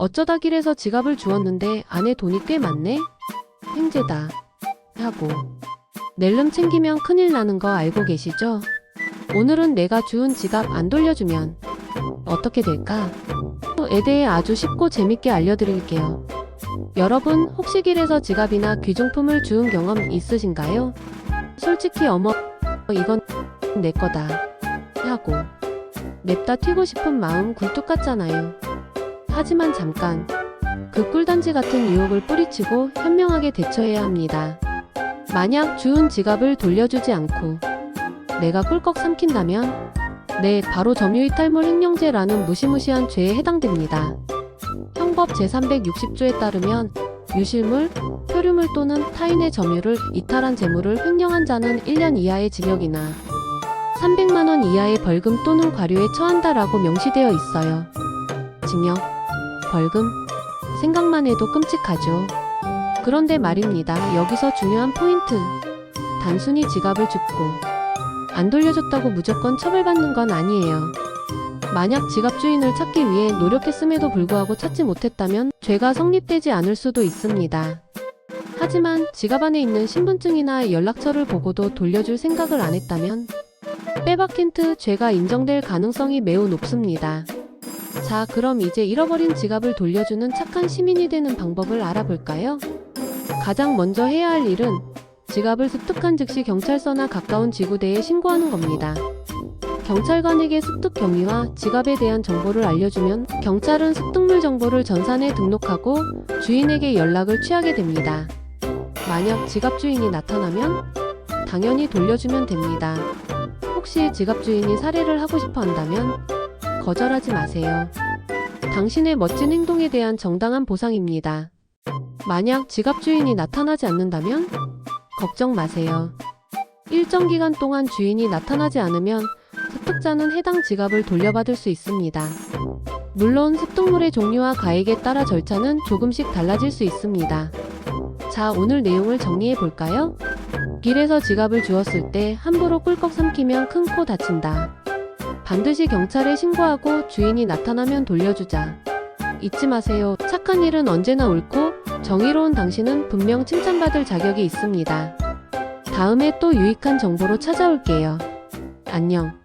어쩌다 길에서 지갑을 주웠는데 안에 돈이 꽤 많네? 횡재다. 하고. 낼름 챙기면 큰일 나는 거 알고 계시죠? 오늘은 내가 주운 지갑 안 돌려주면 어떻게 될까? 에 대해 아주 쉽고 재밌게 알려드릴게요. 여러분, 혹시 길에서 지갑이나 귀중품을 주운 경험 있으신가요? 솔직히 어머, 이건 내 거다. 하고. 냅다 튀고 싶은 마음 굴뚝 같잖아요. 하지만 잠깐. 그 꿀단지 같은 유혹을 뿌리치고 현명하게 대처해야 합니다. 만약 주운 지갑을 돌려주지 않고 내가 꿀꺽 삼킨다면 네, 바로 점유이탈물 횡령죄라는 무시무시한 죄에 해당됩니다. 형법 제360조에 따르면 유실물, 표류물 또는 타인의 점유를 이탈한 재물을 횡령한 자는 1년 이하의 징역이나 300만 원 이하의 벌금 또는 과료에 처한다라고 명시되어 있어요. 징역, 벌금, 생각만 해도 끔찍하죠. 그런데 말입니다. 여기서 중요한 포인트. 단순히 지갑을 줍고 안 돌려줬다고 무조건 처벌받는 건 아니에요. 만약 지갑 주인을 찾기 위해 노력했음에도 불구하고 찾지 못했다면 죄가 성립되지 않을 수도 있습니다. 하지만 지갑 안에 있는 신분증이나 연락처를 보고도 돌려줄 생각을 안 했다면 빼박 힌트 죄가 인정될 가능성이 매우 높습니다. 자, 그럼 이제 잃어버린 지갑을 돌려주는 착한 시민이 되는 방법을 알아볼까요? 가장 먼저 해야 할 일은 지갑을 습득한 즉시 경찰서나 가까운 지구대에 신고하는 겁니다. 경찰관에게 습득 경위와 지갑에 대한 정보를 알려주면 경찰은 습득물 정보를 전산에 등록하고 주인에게 연락을 취하게 됩니다. 만약 지갑 주인이 나타나면 당연히 돌려주면 됩니다. 혹시 지갑 주인이 살해를 하고 싶어 한다면 거절하지 마세요. 당신의 멋진 행동에 대한 정당한 보상입니다. 만약 지갑 주인이 나타나지 않는다면 걱정 마세요. 일정 기간 동안 주인이 나타나지 않으면 습득자는 해당 지갑을 돌려받을 수 있습니다. 물론 습득물의 종류와 가액에 따라 절차는 조금씩 달라질 수 있습니다. 자, 오늘 내용을 정리해 볼까요? 길에서 지갑을 주었을 때 함부로 꿀꺽 삼키면 큰 코 다친다. 반드시 경찰에 신고하고 주인이 나타나면 돌려주자. 잊지 마세요. 착한 일은 언제나 옳고 정의로운 당신은 분명 칭찬받을 자격이 있습니다. 다음에 또 유익한 정보로 찾아올게요. 안녕.